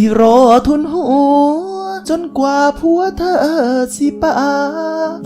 สิรอทุนหั จนกว่าผัวเธอสิปา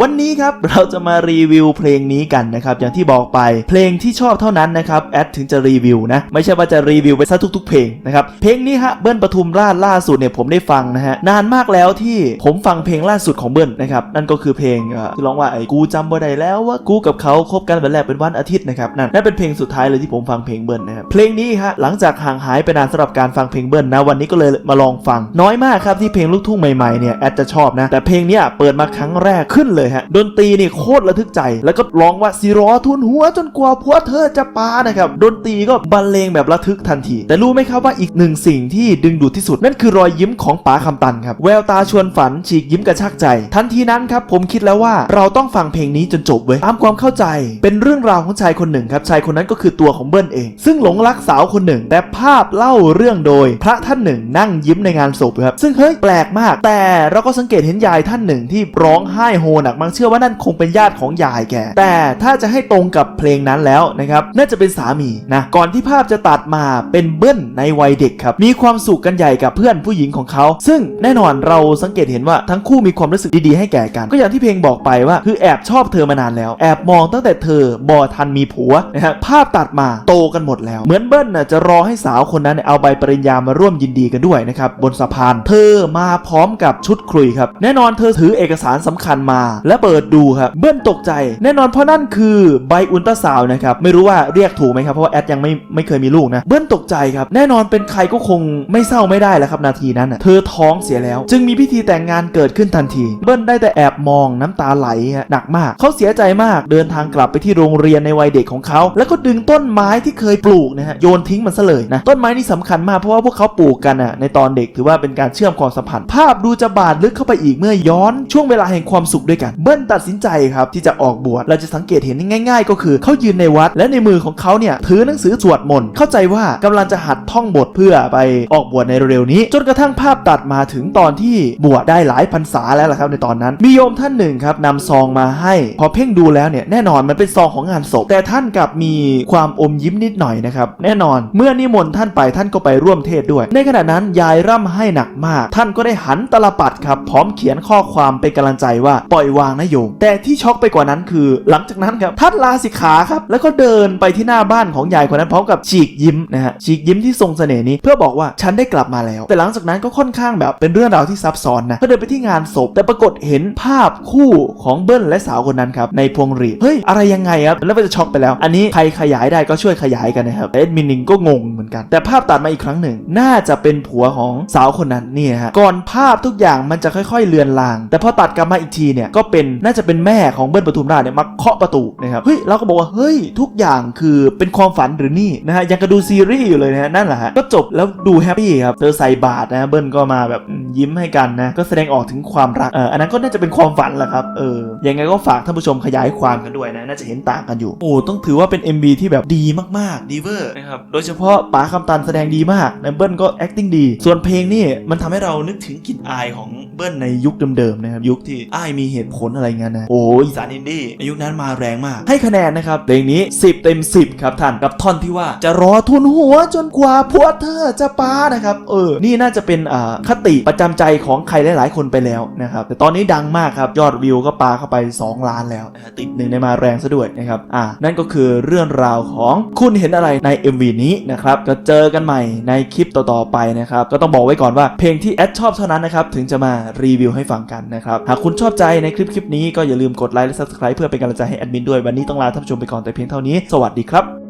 วันนี้ครับเราจะมารีวิวเพลงนี้กันนะครับ อย่างที่บอกไปเพลงที่ชอบเท่านั้นนะครับแอดถึงจะรีวิวนะ ไม่ใช่ว่าจะรีวิวไปซะทุก ๆ เพลงนะครับ เพลงนี้ฮะเบิ้ลปทุมราชล่าสุดเนี่ยผมได้ฟังนะฮะนานมากแล้วที่ผมฟังเพลงล่าสุดของเบิ้ลนะครับนั่นก็คือเพลงที่ร้องว่าไอ้กูจำบ่ได้แล้วว่ากูกับเขาคบกันวันแรกเป็นวันอาทิตย์นะครับนั่นนั่นเป็นเพลงสุดท้ายเลยที่ผมฟังเพลงเบิ้ลนะครับเพลงนี้ฮะหลังจากห่างหายไปนานสำหรับการฟังเพลงเบิ้ลนะวันนี้ก็เลยมาลองฟังน้อยมากครับที่เพลงลูกทุ่งใหม่ๆเนี่ยแอดจะชอบนะ แต่เพลงเนี้ยเปิดมาครั้งแรกขึ้นเลยฮะ ดนตรีนี่โคตรระทึกใจ แล้วก็ร้องว่าสิรอทุนหัวจนกว่าผัวเธอจะปานะครับ ดนตรีก็บรรเลงแบบระทึกทันที แต่รู้ไหมครับว่าอีกหนึ่งสิ่งที่ดึงดูดที่สุด นั่นคือรอยยิ้มของป๋าคำตันครับ แววตาชวนฝันฉีกยิ้มกระชากใจ ทันทีนั้นครับผมคิดแล้วว่าเราต้องฟังเพลงนี้จนจบเว้ยตามความเข้าใจ เป็นเรื่องราวของชายคนหนึ่งครับชายคนนั้นก็คือตัวของเบิ้ลเอง ซึ่งหลงรักสาวคนหนึ่ง แต่ภาพเล่าเรื่องโดย พระท่านหนึ่งนั่งยิ้มในงานศพครับซึ่งเฮ้ยแปลกมากแต่เราก็สังเกตเห็นยายท่านหนึ่งที่ร้องไห้โฮหนักมากเชื่อว่านั่นคงเป็นญาติของยายแก แต่ถ้าจะให้ตรงกับเพลงนั้นแล้วนะครับน่าจะเป็นสามีนะก่อนที่ภาพจะตัดมาเป็นเบิ้ลในวัยเด็กครับมีความสุขกันใหญ่กับเพื่อนผู้หญิงของเขา ซึ่งแน่นอนเราสังเกตเห็นว่าทั้งคู่มีความรู้สึกดีๆให้แก่กัน ก็อย่างที่เพลงบอกไปว่า คือแอบชอบเธอมานานแล้ว แอบมองตั้งแต่เธอบอทันมีผัวนะฮะภาพตัดมาโตกันหมดแล้ว เหมือนเบิ้ลน่ะจะรอให้สาวคนนั้นเนี่ยเอาใบปริญญามาร่วมยินดีกันด้วยนะครับบนสะพาน เธอมาพร้อม้อมกับชุดครุยครับ แน่นอนเธอถือเอกสารสำคัญมา และเปิดดูครับ เบิ้ลตกใจ แน่นอนเพราะนั่นคือใบอุลตราซาวนะครับ ไม่รู้ว่าเรียกถูกไหมครับ เพราะว่าแอดยังไม่ไม่เคยมีลูกนะ เบิ้ลตกใจครับ แน่นอนเป็นใครก็คงไม่เศร้าไม่ได้แล้วครับนาทีนั้น เธอท้องเสียแล้ว จึงมีพิธีแต่งงานเกิดขึ้นทันที เบิ้ลได้แต่แอบมองน้ำตาไหลหนักมาก เขาเสียใจมาก เดินทางกลับไปที่โรงเรียนในวัยเด็กของเขา แล้วก็ดึงต้นไม้ที่เคยปลูกนะฮะ โยนทิ้งมันซะเลยนะ ต้นไม้นี่สำคัญมากเพราะว่าพวกเขาปลูกกันอะในตอนเด็กถือว่าเป็นการเชื่อมความสัมพันธ์ภาาพดูจะบาดลึกเข้าไปอีกเมื่อย้อนช่วงเวลาแห่งความสุขด้วยกัน เบิ้ลตัดสินใจครับที่จะออกบวชเราจะสังเกตเห็นง่าย ๆ ก็คือเขายืนในวัด และในมือของเขาเนี่ยถือหนังสือสวดมนต์เข้าใจว่ากำลังจะหัดท่องบทเพื่อไปออกบวชในเร็วๆนี้ จนกระทั่งภาพตัดมาถึงตอนที่บวชได้หลายพรรษาแล้วล่ะครับในตอนนั้น มีโยมท่านหนึ่งครับนำซองมาให้ พอเพ่งดูแล้วเนี่ยแน่นอนมันเป็นซองของงานศพแต่ท่านกลับมีความอมยิ้มนิดหน่อยนะครับแน่นอนเมื่อนิมนต์ท่านไปท่านก็ไปร่วมเทศด้วย ในขณะนั้นยายร่ำให้หนักมาก ท่านก็ได้หันตลปัดครับพร้อมเขียนข้อความเป็นกำลังใจว่าปล่อยวางนะโยม แต่ที่ช็อกไปกว่านั้นคือ หลังจากนั้นครับท่านลาสิกขาครับแล้วก็เดินไปที่หน้าบ้านของยายคนนั้นพร้อมกับฉีกยิ้มนะฮะฉีกยิ้มที่ทรงเสน่ห์นี้เพื่อบอกว่าฉันได้กลับมาแล้ว แต่หลังจากนั้นก็ค่อนข้างแบบเป็นเรื่องราวที่ซับซ้อนนะก็เดินไปที่งานศพ แต่ปรากฏเห็นภาพคู่ของเบิ้ลและสาวคนนั้นครับในพวงหรีดเฮ้ยอะไรยังไงครับแล้วก็จะช็อกไปแล้ว อันนี้ใครขยายได้ก็ช่วยขยายกันนะครับเอ็ดมินนิงก็งงเหมือนกัน แต่ภาพตัดมาอีกครั้งหนึ่ง น่าจะเป็นผัวของสาวคนนั้นเนี่ยฮะก่อนภาพทุกอย่างมันจะค่อยๆเลือนลาง แต่พอตัดกลับมาอีกทีเนี่ยก็เป็นน่าจะเป็นแม่ของเบิ้ลปทุมราชเนี่ยมาเคาะประตูนะครับเฮ้ยเราก็บอกว่าเฮ้ยทุกอย่างคือเป็นความฝันหรือนี่นะฮะยังกระดูซีรีส์อยู่เลยนะฮะนั่นแหละฮะก็จบแล้วดูแฮปปี้ครับเธอใส่บาตรนะเบิ้ลก็มาแบบยิ้มให้กันนะก็แสดงออกถึงความรักเอออันนั้นก็น่าจะเป็นความฝันแหละครับเออยังไงก็ฝากท่านผู้ชมขยายความกันด้วยนะน่าจะเห็นต่างกันอยู่โอ้ต้องถือว่าเป็น MB ที่แบบดีมากๆดีเวอร์นะครับโดยเฉพาะป๋าคำตันแสดงดีมากนะเบิ้ลก็ acting ดี ส่วนเพลงนี่มันทำให้เรานึกถึงกลิ่นอายของเบิ้ลในยุคเดิมๆนะครับยุคที่อายมีเหตุผลอะไรเงี้ยนะโอ้ยอีสานอินดี้ยุคนั้นมาแรงมาก ให้คะแนนนะครับเพลงนี้ 10 เต็ม 10 ครับท่านกับท่อนที่ว่าจะรอทุนหัวจนกว่าผัวเธอจะปานะครับเออนี่น่าจะเป็นอ่าคติประจำใจของใครหลาย ๆ คนไปแล้วนะครับแต่ตอนนี้ดังมากครับยอดวิวก็ปาเข้าไป 2 ล้านแล้วติดหนึ่งในมาแรงซะด้วยนะครับอ่านั่นก็คือเรื่องราวของคุณเห็นอะไรใน MV นี้นะครับก็เจอกันใหม่ในคลิปต่อๆไปนะครับก็ต้องบอกไว้ก่อนว่าเพลงที่แอดชอบเท่านั้นนะนะครับ ถึงจะมารีวิวให้ฟังกันนะครับ หากคุณชอบใจในคลิปคลิปนี้ก็อย่าลืมกดไลค์และ Subscribe เพื่อเป็นกำลังใจให้แอดมินด้วย วันนี้ต้องลาท่านผู้ชมไปก่อนแต่เพียงเท่านี้ สวัสดีครับ